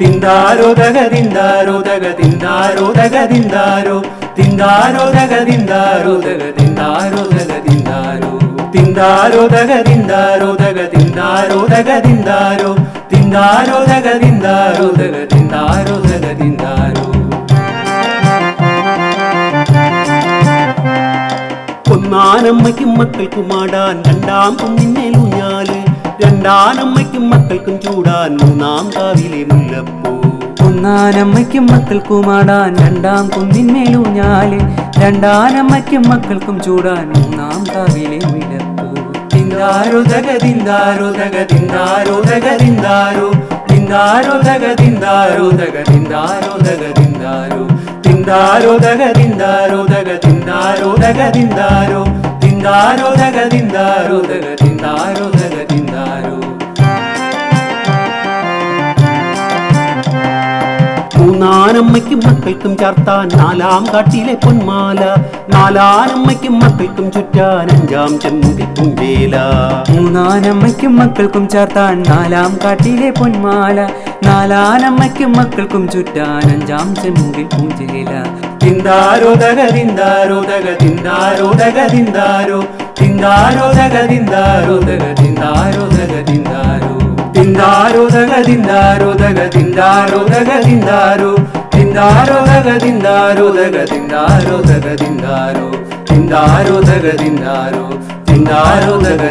തക തിന്താരോ തിന്താരോ തക തിന്താരോ തക തിന്താരോ തക തിന്താരോ തിന്താരോ തക തിന്താരോ തക തിന്താരോ തക തിന്താരോ ഒന്നാനമ്മയ്ക്കും മക്കൾക്കുമാടാൻ രണ്ടാം കുഞ്ഞിന്നേലൂഞ്ഞാൽ രണ്ടാനമ്മയ്ക്കും മക്കൾക്കും ചൂടാൻ മൂന്നാം കാവിലെ മുല്ലപ്പൂ. ഒന്നാനമ്മയ്ക്കും മക്കൾക്കും ആടാൻ രണ്ടാം കുന്നിന്മേലൂഞ്ഞാൽ രണ്ടാനമ്മയ്ക്കും മക്കൾക്കും ചൂടാൻ മൂന്നാം കാവിലെ വിളപ്പൂ തിന്താരോ തക തിന്താരോ തക തിന്താരോ തക തിന്താരോ തിന്താരോ തക തിന്താരോ തക തിന്താരോ തക തിന്താരോ തിന്താരോ തക തിന്താരോ മൂന്നാനമ്മയ്ക്കും മക്കൾക്കും ചാർത്താൻ നാലാം കാട്ടിലെ പൊന്മാല. നാലാനമ്മയ്ക്കും മക്കൾക്കും ചുറ്റാൻ അഞ്ചാം ചെമ്മുകിൽ പുഞ്ചേല മൂന്നാനമ്മയ്ക്കും മക്കൾക്കും ചാർത്താൻ നാലാം കാട്ടിലെ പൊന്മാല. നാലാനമ്മയ്ക്കും മക്കൾക്കും ചുറ്റാൻ അഞ്ചാം ചെമ്പിൽ പൂഞ്ചേല തിന്താരോദക തിന്താരോദക തിന്താരോദക തിന്താരോ തിന്താരോദക തിന്താരോദക തിന്താരോദക തിന്താരോ തക തിന്താരോ തിന്താരോ തക